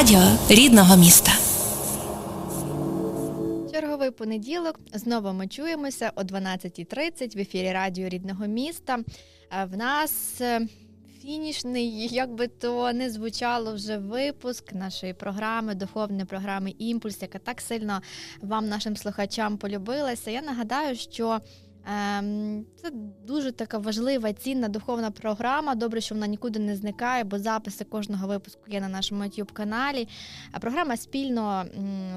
Радіо рідного міста. Черговий понеділок. Знову ми чуємося о 12.30 в ефірі Радіо рідного міста. Е, В нас е, фінішний, як би то не звучало вже випуск нашої програми, духовної програми Імпульс, яка так сильно вам, нашим слухачам, полюбилася. Я нагадаю, що. Ем, Це дуже така важлива, цінна духовна програма. Добре, що вона нікуди не зникає, бо записи кожного випуску є на нашому youtube каналі. Програма спільно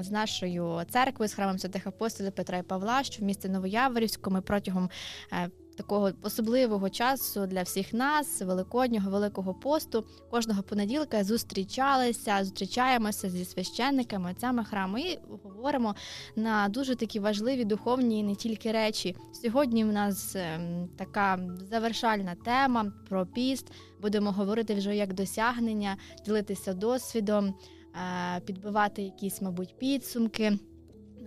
з нашою церквою, з храмом святих апостолів Петра і Павла, що в місті Новояворівському ми протягом е, такого особливого часу для всіх нас, великоднього великого посту, кожного понеділка зустрічалися, зустрічаємося зі священниками, отцями храму і говоримо на дуже такі важливі духовні і не тільки речі. Сьогодні в нас ем, така завершальна тема про піст. Будемо говорити вже як досягнення, ділитися досвідом, е, підбивати якісь, мабуть, підсумки.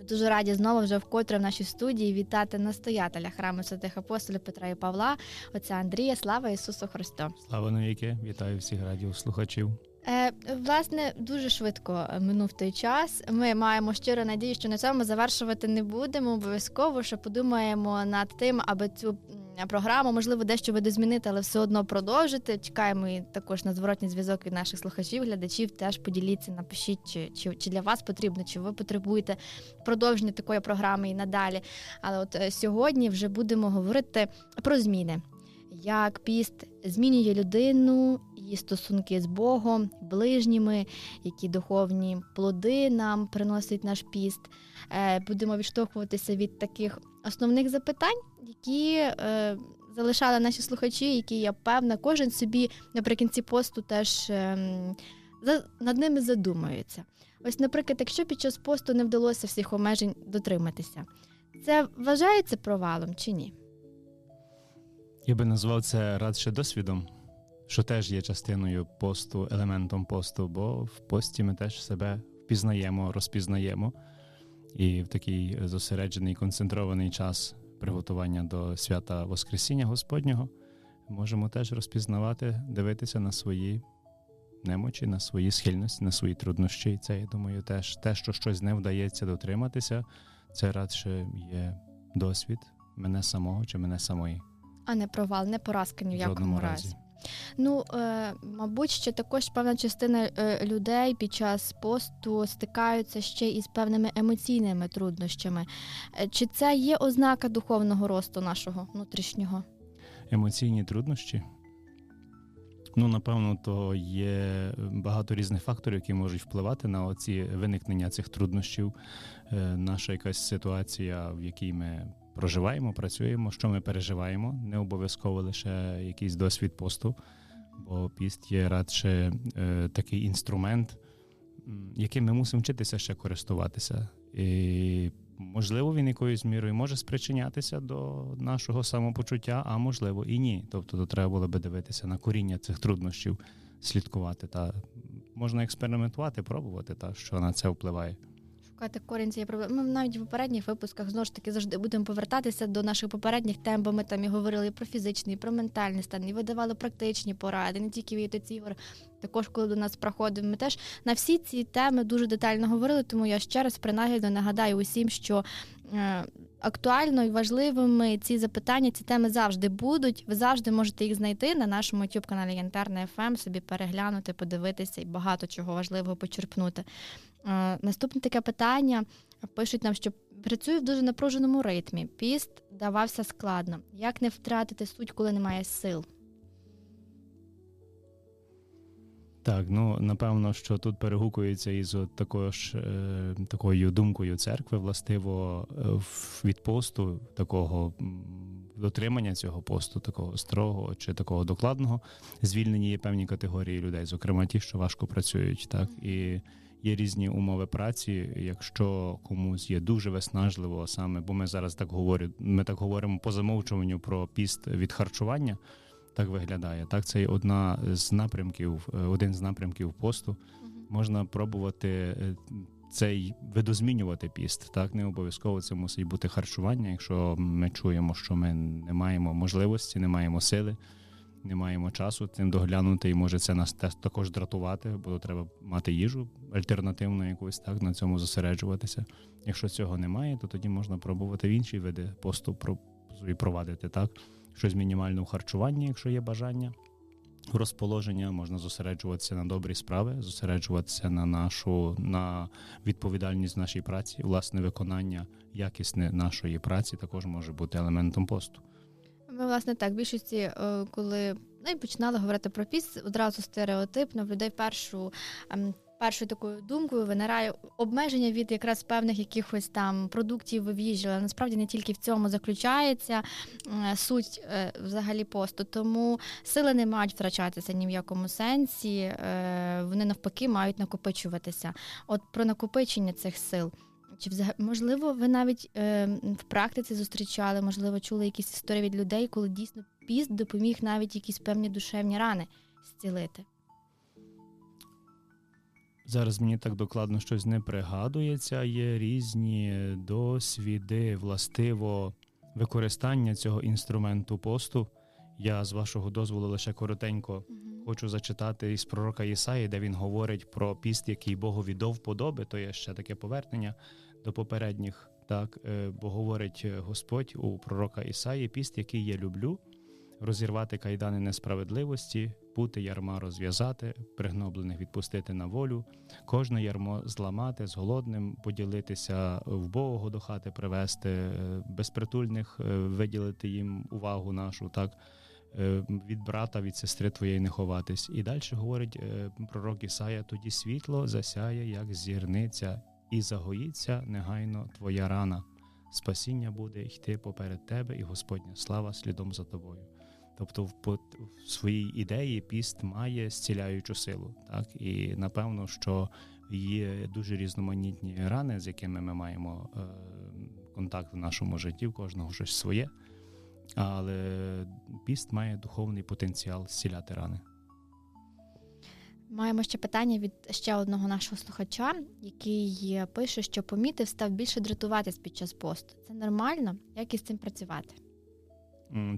Дуже раді знову вже вкотре в нашій студії вітати настоятеля храму святих апостолів Петра і Павла, отця Андрія. Слава Ісусу Христу! Слава навіки, вітаю всіх радіослухачів. Е, власне, дуже швидко минув той час. Ми маємо щиро надію, що на цьому завершувати не будемо. Обов'язково що подумаємо над тим, аби цю програму можливо дещо видозмінити, але все одно продовжити. Чекаємо і також на зворотній зв'язок від наших слухачів, глядачів. Теж поділіться, напишіть, чи, чи, чи для вас потрібно, чи ви потребуєте продовження такої програми і надалі. Але от е, сьогодні вже будемо говорити про зміни. Як піст змінює людину, її стосунки з Богом, ближніми, які духовні плоди нам приносить наш піст. Е, Будемо відштовхуватися від таких основних запитань, які е, залишали наші слухачі, які я певна, кожен собі наприкінці посту теж за- над ними задумується. Ось, наприклад, якщо під час посту не вдалося всіх обмежень дотриматися, це вважається провалом чи ні? Я би назвав це радше досвідом, що теж є частиною посту, елементом посту, бо в пості ми теж себе впізнаємо, розпізнаємо. І в такий зосереджений, концентрований час приготування до свята Воскресіння Господнього можемо теж розпізнавати, дивитися на свої немочі, на свої схильності, на свої труднощі. І це, я думаю, теж те, що щось не вдається дотриматися, це радше є досвід мене самого чи мене самої. А не провал, не поразка ні в В якому разі. разі. Ну, е, мабуть, ще також певна частина е, людей під час посту стикаються ще із певними емоційними труднощами. Е, Чи це є ознака духовного росту нашого внутрішнього? Емоційні труднощі. Ну, напевно, то є багато різних факторів, які можуть впливати на оці виникнення цих труднощів. Е, Наша якась ситуація, в якій ми проживаємо, працюємо, що ми переживаємо, не обов'язково лише якийсь досвід посту, бо піст є радше е, такий інструмент, яким ми мусимо вчитися ще користуватися. І можливо, він якоюсь мірою може спричинятися до нашого самопочуття, а можливо і ні. Тобто, то треба було би дивитися на коріння цих труднощів, слідкувати та можна експериментувати, пробувати, та що на це впливає. Шукати корінь цієї проблеми. Ми навіть в попередніх випусках знову ж таки завжди будемо повертатися до наших попередніх тем, бо ми там і говорили про фізичний, і про ментальний стан, і видавали практичні поради, не тільки від Ігор, також коли до нас проходив. Ми теж на всі ці теми дуже детально говорили, тому я ще раз принагідно нагадаю усім, що е, актуально і важливими ці запитання, ці теми завжди будуть. Ви завжди можете їх знайти на нашому youtube каналі Янтарна ФМ, собі переглянути, подивитися і багато чого важливого почерпнути. Е, Наступне таке питання. Пишуть нам, що працює в дуже напруженому ритмі. Піст давався складно. Як не втратити суть, коли немає сил? Так, ну напевно, що тут перегукується із от такою ж е, такою думкою церкви, властиво е, від посту, такого дотримання цього посту, такого строгого чи такого докладного, звільнені є певні категорії людей, зокрема ті, що важко працюють, так і є різні умови праці. Якщо комусь є дуже виснажливо, саме бо ми зараз так говорю, ми так говоримо по замовчуванню про піст від харчування. Так виглядає. Так, це одна з напрямків, е, один з напрямків посту. Можна пробувати е, цей видозмінювати піст. Так, не обов'язково це мусить бути харчування. Якщо ми чуємо, що ми не маємо можливості, не маємо сили, не маємо часу цим доглянути, і може це нас також дратувати, бо треба мати їжу альтернативну якусь так на цьому зосереджуватися. Якщо цього немає, то тоді можна пробувати в інші види посту провадити так. Щось мінімально в харчуванні, якщо є бажання. Розположення можна зосереджуватися на добрі справи, зосереджуватися на нашу на відповідальність нашій праці, власне виконання якісне нашої праці також може бути елементом посту. Ми, власне, так, в більшості, е, коли ну, і починали говорити про піст, одразу стереотипно в людей першу. Ем, першою такою думкою винирає обмеження від якраз певних якихось там продуктів в їжі, але насправді не тільки в цьому заключається е, суть е, взагалі посту. Тому сили не мають втрачатися ні в якому сенсі, вони навпаки мають накопичуватися. От про накопичення цих сил. Чи взагалі можливо, ви навіть е, в практиці зустрічали, можливо, чули якісь історії від людей, коли дійсно піст допоміг навіть якісь певні душевні рани зцілити? Зараз мені так докладно щось не пригадується. Є різні досвіди, властиво використання цього інструменту посту. Я з вашого дозволу лише коротенько угу. хочу зачитати із пророка Ісаї, де він говорить про піст, який Богові до вподоби, то є ще таке повернення до попередніх, так е, бо говорить е, Господь у пророка Ісаї, піст, який я люблю, розірвати кайдани несправедливості, пути ярма розв'язати, пригноблених відпустити на волю, кожне ярмо зламати, з голодним поділитися, вбогого до хати привести, е, безпритульних виділити їм увагу нашу, так. Від брата, від сестри твоєї не ховатись. І далі говорить пророк Ісая: тоді світло засяє, як зірниця, і загоїться негайно твоя рана. Спасіння буде йти поперед тебе, і Господня слава слідом за тобою. Тобто, в, в своїй ідеї піст має зціляючу силу. Так І напевно, що є дуже різноманітні рани, з якими ми маємо е, контакт в нашому житті, в кожного щось своє. Але піст має духовний потенціал зціляти рани. Маємо ще питання від ще одного нашого слухача, який пише, що помітив, став більше дратуватись під час посту. Це нормально? Як із цим працювати?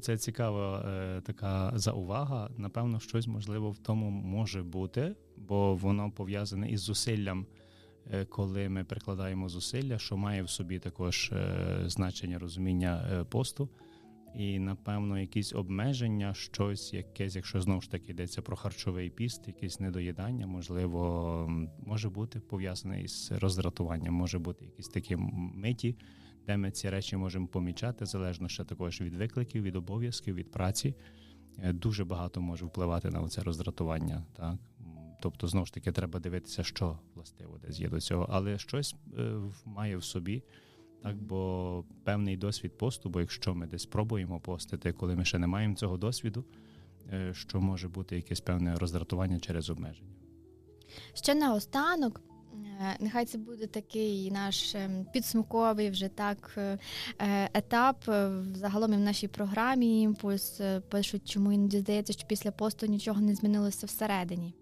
Це цікава е, така заувага. Напевно, щось можливо в тому може бути, бо воно пов'язане із зусиллям, е, коли ми прикладаємо зусилля, що має в собі також е, значення розуміння посту і, напевно, якісь обмеження, щось, якесь, якщо знову ж таки йдеться про харчовий піст, якесь недоїдання, можливо, може бути пов'язане із роздратуванням, може бути якісь такі миті, де ми ці речі можемо помічати, залежно ще також від викликів, від обов'язків, від праці. Е, дуже багато може впливати на це роздратування. Так? Тобто, знову ж таки, треба дивитися, що властиво десь є до цього, але щось е, має в собі так, бо певний досвід посту, бо якщо ми десь пробуємо постити, коли ми ще не маємо цього досвіду, е, що може бути якесь певне роздратування через обмеження. Ще наостанок. Е, нехай це буде такий наш ем, підсумковий вже так е, етап. Загалом і в нашій програмі імпульс пишуть, чому іноді здається, що після посту нічого не змінилося всередині.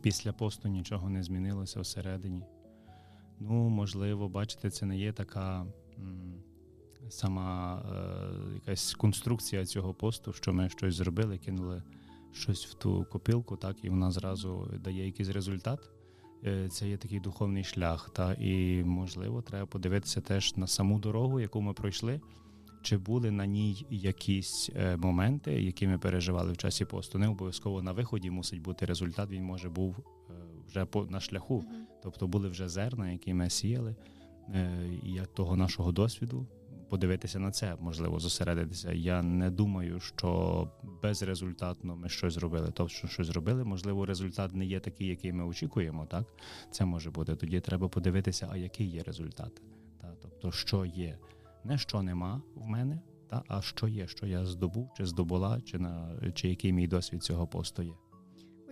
Після посту нічого не змінилося всередині. Ну, можливо, бачите, це не є така сама е, якась конструкція цього посту, що ми щось зробили, кинули щось в ту копілку, так, і вона зразу дає якийсь результат. Е, це є такий духовний шлях. Та, І, можливо, треба подивитися теж на саму дорогу, яку ми пройшли. Чи були на ній якісь е, моменти, які ми переживали в часі посту? Не обов'язково на виході мусить бути результат. Він може був е, вже по на шляху, тобто були вже зерна, які ми сіяли, е, і як того нашого досвіду подивитися на це, можливо, зосередитися. Я не думаю, що безрезультатно ми щось зробили. Тобто, що щось зробили, можливо, результат не є такий, який ми очікуємо. Так це може бути. Тоді треба подивитися, а який є результат, та тобто, що є, не що нема в мене, та а що є, що я здобув, чи здобула, чи на чи який мій досвід цього посту є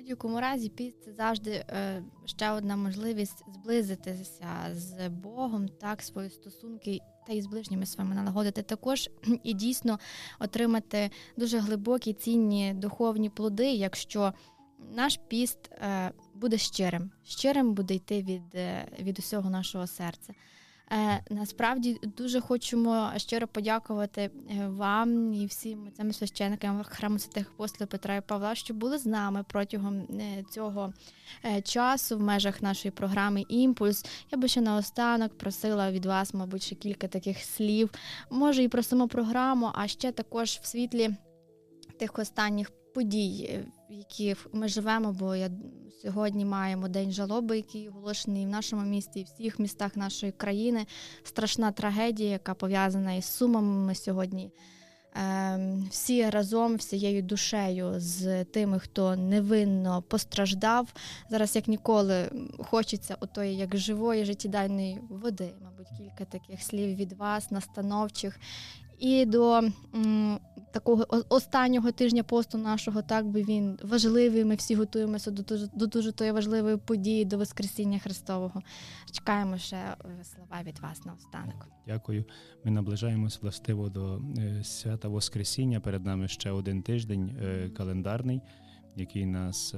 будь-якому разі піст це завжди е, ще одна можливість зблизитися з Богом, так свої стосунки та і з ближніми своїми налагодити також і дійсно отримати дуже глибокі цінні духовні плоди, якщо наш піст е, буде щирим, щирим буде йти від, е, від усього нашого серця. Е, насправді дуже хочемо щиро подякувати е, вам і всім цим священникам храму святих апостолів Петра і Павла, що були з нами протягом е, цього часу в межах нашої програми Імпульс. Я би ще наостанок просила від вас, мабуть, ще кілька таких слів. Може, і про саму програму, а ще також в світлі тих останніх подій, в які ми живемо, бо я сьогодні маємо день жалоби, який оголошений в нашому місті і в всіх містах нашої країни. Страшна трагедія, яка пов'язана із сумами. Ми сьогодні ем, всі разом, всією душею з тими, хто невинно постраждав. Зараз як ніколи хочеться отої, як живої життєдайної води. Мабуть, кілька таких слів від вас, настановчих. І до такого останнього тижня посту нашого, так би він важливий. Ми всі готуємося до дуже до дуже тої важливої події, до Воскресіння Христового. Чекаємо ще е, слова від вас на останок. Дякую. Ми наближаємось властиво до е, свята Воскресіння. Перед нами ще один тиждень е, календарний. Який нас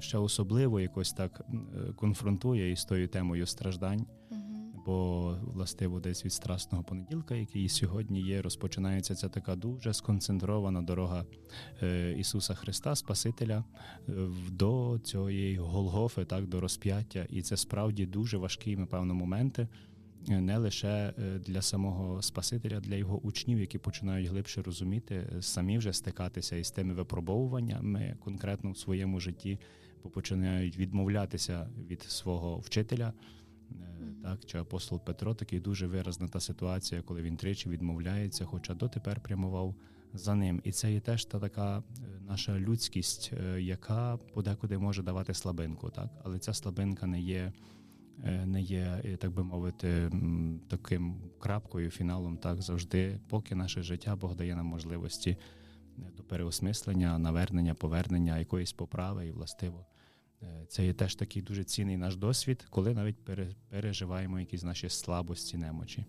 ще особливо якось так конфронтує із тою темою страждань бо властиво десь від страсного понеділка, який сьогодні є, розпочинається ця така дуже сконцентрована дорога е, Ісуса Христа, Спасителя, е, до цієї Голгофи, так до розп'яття, і це справді дуже важкі, напевно, моменти. Е, не лише для самого Спасителя, для його учнів, які починають глибше розуміти, самі вже стикатися із тими випробовуваннями конкретно в своєму житті, бо починають відмовлятися від свого вчителя, так чи апостол Петро, такий дуже виразна та ситуація, коли він тричі відмовляється, хоча дотепер прямував за ним. І це є теж та така е, наша людськість, е, яка подекуди може давати слабинку, так, але ця слабинка не є. Е, не є, так би мовити, таким крапкою, фіналом, так завжди, поки наше життя Бог дає нам можливості до переосмислення, навернення, повернення якоїсь поправи і властиво Е, це є теж такий дуже цінний наш досвід, коли навіть переживаємо якісь наші слабості, немочі.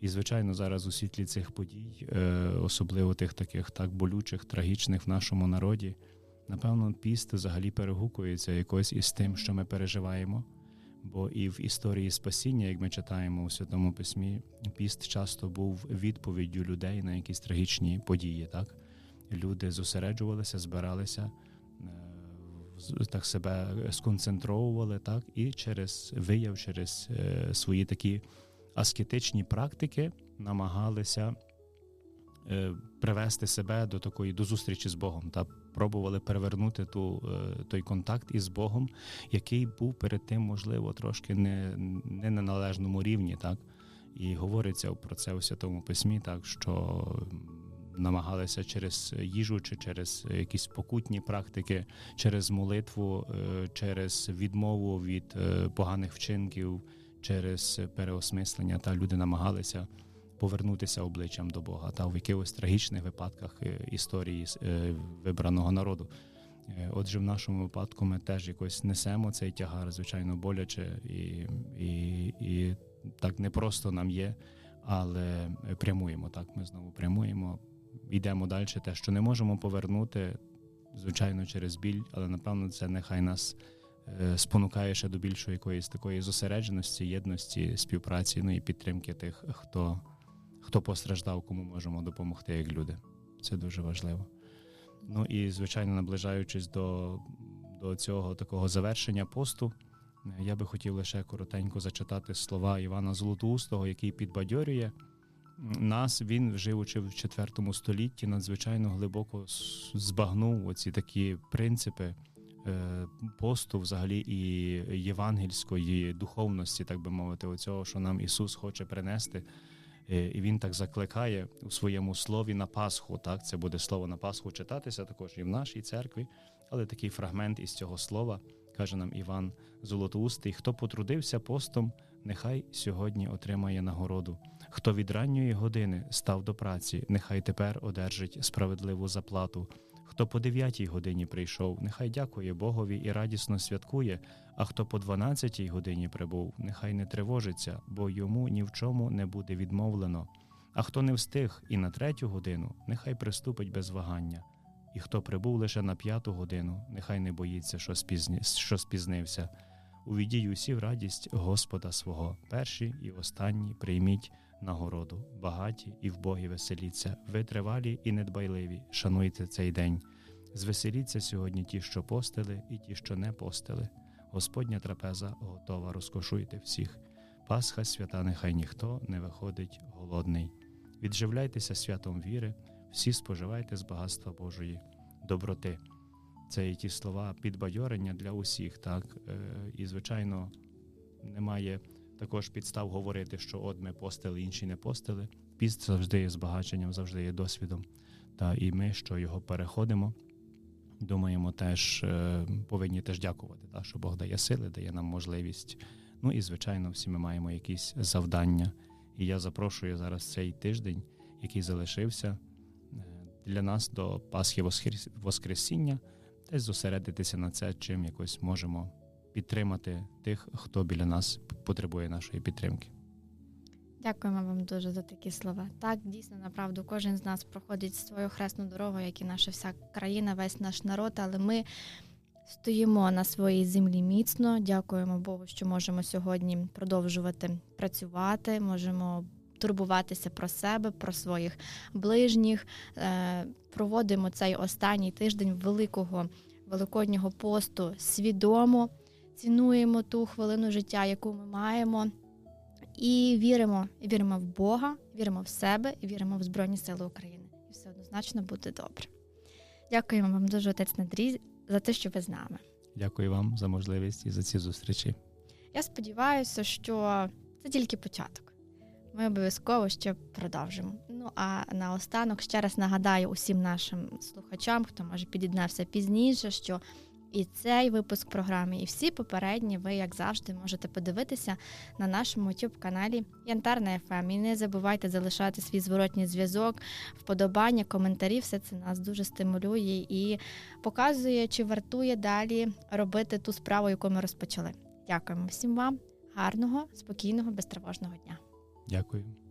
І, звичайно, зараз у світлі цих подій, е, особливо тих таких так болючих, трагічних в нашому народі, напевно, піст взагалі перегукується якось із тим, що ми переживаємо. Бо і в історії спасіння, як ми читаємо у Святому Письмі, піст часто був відповіддю людей на якісь трагічні події. Так? Люди зосереджувалися, збиралися так себе сконцентровували, так, і через вияв, через е, свої такі аскетичні практики намагалися е, привести себе до такої до зустрічі з Богом та пробували перевернути ту, е, той контакт із Богом, який був перед тим, можливо, трошки не, не на належному рівні, так. І говориться про це у Святому Письмі, так що намагалися через їжу чи через якісь покутні практики, через молитву, е, через відмову від е, поганих вчинків, через переосмислення, та люди намагалися повернутися обличчям до Бога та в якихось трагічних випадках е, історії вибраного народу. Отже, в нашому випадку ми теж якось несемо цей тягар, звичайно, боляче і, і, і так не просто нам є, але прямуємо так. Ми знову прямуємо йдемо далі, те, що не можемо повернути, звичайно, через біль, але напевно це нехай нас е, спонукає ще до більшої якоїсь такої зосередженості, єдності, співпраці, ну і підтримки тих, хто хто постраждав, кому можемо допомогти як люди. Це дуже важливо. Ну і звичайно, наближаючись до, до цього такого завершення посту. Я би хотів лише коротенько зачитати слова Івана Золотоустого, який підбадьорює нас він, живучи в IV столітті, надзвичайно глибоко збагнув оці такі принципи е, посту, взагалі, і євангельської духовності, так би мовити, оцього, що нам Ісус хоче принести. Е, і Він так закликає у своєму слові на Пасху. Так, це буде слово на Пасху читатися також і в нашій церкві, але такий фрагмент із цього слова каже нам Іван Золотоустий: хто потрудився постом, нехай сьогодні отримає нагороду. Хто від ранньої години став до праці, нехай тепер одержить справедливу заплату. Хто по дев'ятій годині прийшов, нехай дякує Богові і радісно святкує, а хто по дванадцятій годині прибув, нехай не тривожиться, бо йому ні в чому не буде відмовлено. А хто не встиг і на третю годину, нехай приступить без вагання. І хто прибув лише на п'яту годину, нехай не боїться, що, спізні... що спізнився. Увійдіть усі в радість Господа свого, перші і останні прийміть нагороду, багаті і в Богі веселіться, витривалі і недбайливі, шануйте цей день. Звеселіться сьогодні ті, що постили, і ті, що не постили. Господня трапеза готова, розкошуйте всіх. Пасха свята, нехай ніхто не виходить голодний. Відживляйтеся святом віри, всі споживайте з багатства Божої доброти. Це і ті слова підбадьорення для усіх, так Е, і звичайно немає також підстав говорити, що от ми постили, інші не постили. Піст завжди є збагаченням, завжди є досвідом. Та і ми, що його переходимо, думаємо, теж е, повинні теж дякувати, та, що Бог дає сили, дає нам можливість. Ну і звичайно, всі ми маємо якісь завдання. І я запрошую зараз цей тиждень, який залишився е, для нас до Пасхи Воскрес- Воскресіння, десь зосередитися на це, чим якось можемо підтримати тих, хто біля нас потребує нашої підтримки. Дякуємо вам дуже за такі слова. Так, дійсно, направду, кожен з нас проходить свою хресну дорогу, як і наша вся країна, весь наш народ, але ми стоїмо на своїй землі міцно. Дякуємо Богу, що можемо сьогодні продовжувати працювати, можемо турбуватися про себе, про своїх ближніх. Е, Проводимо цей останній тиждень великого великоднього посту свідомо, цінуємо ту хвилину життя, яку ми маємо. І віримо, і віримо в Бога, віримо в себе і віримо в Збройні Сили України. І все однозначно буде добре. Дякуємо вам дуже, отець Надрій, за те, що ви з нами. Дякую вам за можливість і за ці зустрічі. Я сподіваюся, що це тільки початок. Ми обов'язково ще продовжимо. Ну а наостанок ще раз нагадаю усім нашим слухачам, хто може під'єднався пізніше, що і цей випуск програми, і всі попередні ви, як завжди, можете подивитися на нашому youtube каналі Янтарна ФМ. І не забувайте залишати свій зворотній зв'язок, вподобання, коментарі. Все це нас дуже стимулює і показує, чи вартує далі робити ту справу, яку ми розпочали. Дякуємо всім вам. Гарного, спокійного, безтривожного дня. Дякую.